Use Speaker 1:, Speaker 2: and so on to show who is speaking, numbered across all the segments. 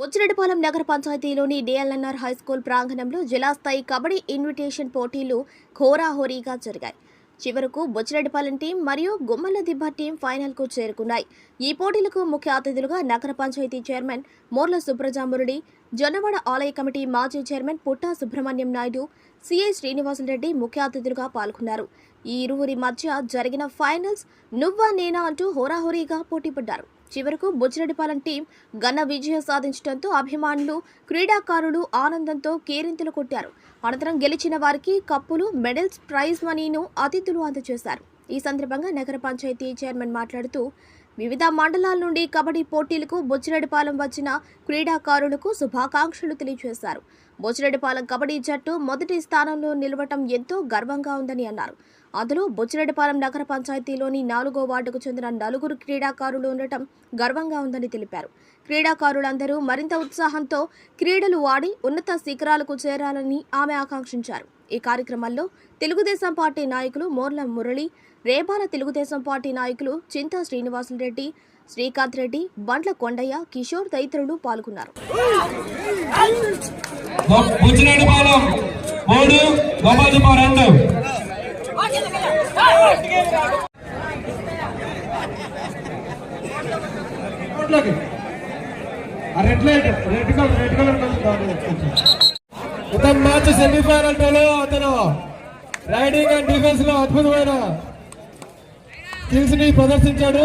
Speaker 1: బుచ్చిరెడ్డిపాలెం నగర పంచాయతీలోని DLNR high school ప్రాంగణంలో జిల్లా స్థాయి కబడ్డీ ఇన్విటేషన్ పోటీలు హోరాహోరీగా జరిగాయి. చివరకు బుచ్చిరెడ్డిపాలెం టీం మరియు గుమ్మల దిబ్బ టీం ఫైనల్కు చేరుకున్నాయి. ఈ పోటీలకు ముఖ్య అతిథులుగా నగర పంచాయతీ చైర్మన్ మోర్ల సుబ్రజామురుడి జొన్నవాడ ఆలయ కమిటీ మాజీ చైర్మన్ పుట్టా సుబ్రహ్మణ్యం నాయుడు సిఐ శ్రీనివాసులరెడ్డి ముఖ్య అతిథులుగా పాల్గొన్నారు. ఈ ఇరువురి మధ్య జరిగిన ఫైనల్స్ నువ్వా నేనా అంటూ హోరాహోరీగా పోటీపడ్డారు. చివరకు బుజ్జిరెడ్డిపాలెం టీం ఘన విజయం సాధించడంతో అభిమానులు క్రీడాకారులు ఆనందంతో కేరింతలు కొట్టారు. అనంతరం గెలిచిన వారికి కప్పులు మెడల్స్ ప్రైజ్ మనీను అతిథులు అందజేశారు. ఈ సందర్భంగా నగర పంచాయతీ చైర్మన్ మాట్లాడుతూ వివిధ మండలాల నుండి కబడ్డీ పోటీలకు బొచ్చిరెడ్డిపాలెం వచ్చిన క్రీడాకారులకు శుభాకాంక్షలు తెలియజేశారు. బొచ్చిరెడ్డిపాలెం కబడ్డీ జట్టు మొదటి స్థానంలో నిలవటం ఎంతో గర్వంగా ఉందని అన్నారు. అందులో బొచ్చిరెడ్డిపాలెం నగర పంచాయతీలోని నాలుగో వార్డుకు చెందిన నలుగురు క్రీడాకారులు ఉండటం గర్వంగా ఉందని తెలిపారు. క్రీడాకారులందరూ మరింత ఉత్సాహంతో క్రీడలు ఆడి ఉన్నత శిఖరాలకు చేరాలని ఆమె ఆకాంక్షించారు. ఈ కార్యక్రమంలో తెలుగుదేశం పార్టీ నాయకులు మోర్ల మురళి రేపాల తెలుగుదేశం పార్టీ నాయకులు చింతా శ్రీనివాసులరెడ్డి శ్రీకాంత్ రెడ్డి బండ్ల కొండయ్య కిషోర్ తదితరులు పాల్గొన్నారు.
Speaker 2: మూడు red
Speaker 3: light red colour red colour మొత్తం మ్యాచ్ సెమీఫైనల్ టోలో అతను రైడింగ్ అండ్ డిఫెన్స్లో అద్భుతమైన స్కిల్స్ని ప్రదర్శించాడు.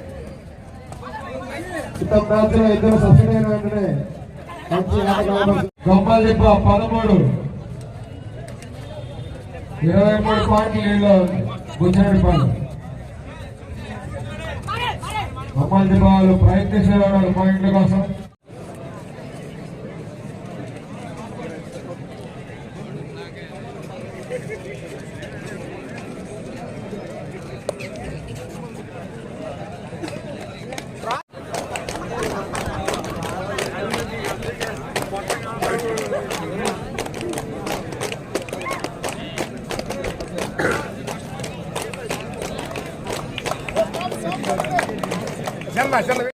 Speaker 3: కానిక మ్యాచ్లో ఇద్దరు సబ్సిడీ అయిన వెంటనే మంచి ఆట
Speaker 2: పదమూడు. ఇరవై మూడు పాయింట్లు లీడ్లో బుచ్చిరెడ్డిపాలెం గోపాలదిప్ప వాళ్ళు ప్రయత్నిస్తున్నారు పాయింట్ల కోసం.
Speaker 3: Sen var, sen var.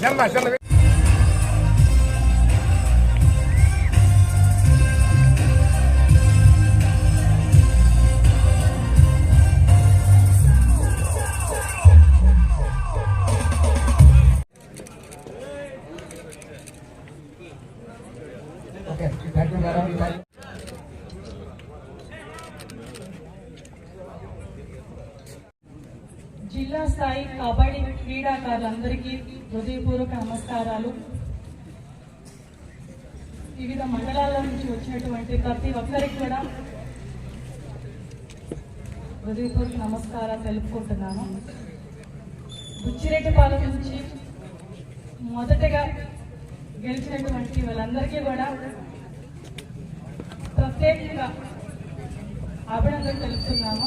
Speaker 3: Sen var, sen var.
Speaker 4: జిల్లా స్థాయి కబడ్డీ క్రీడాకారులందరికీ హృదయపూర్వక నమస్కారాలు. వివిధ మండలాల నుంచి వచ్చినటువంటి ప్రతి ఒక్కరికి కూడా హృదయపూర్వక నమస్కారాలు తెలుపుకుంటున్నాను. బుచ్చిరెడ్డిపాలెం నుంచి మొదటగా గెలిచినటువంటి వాళ్ళందరికీ కూడా ప్రత్యేకంగా అభినందనలు తెలుపుతున్నాము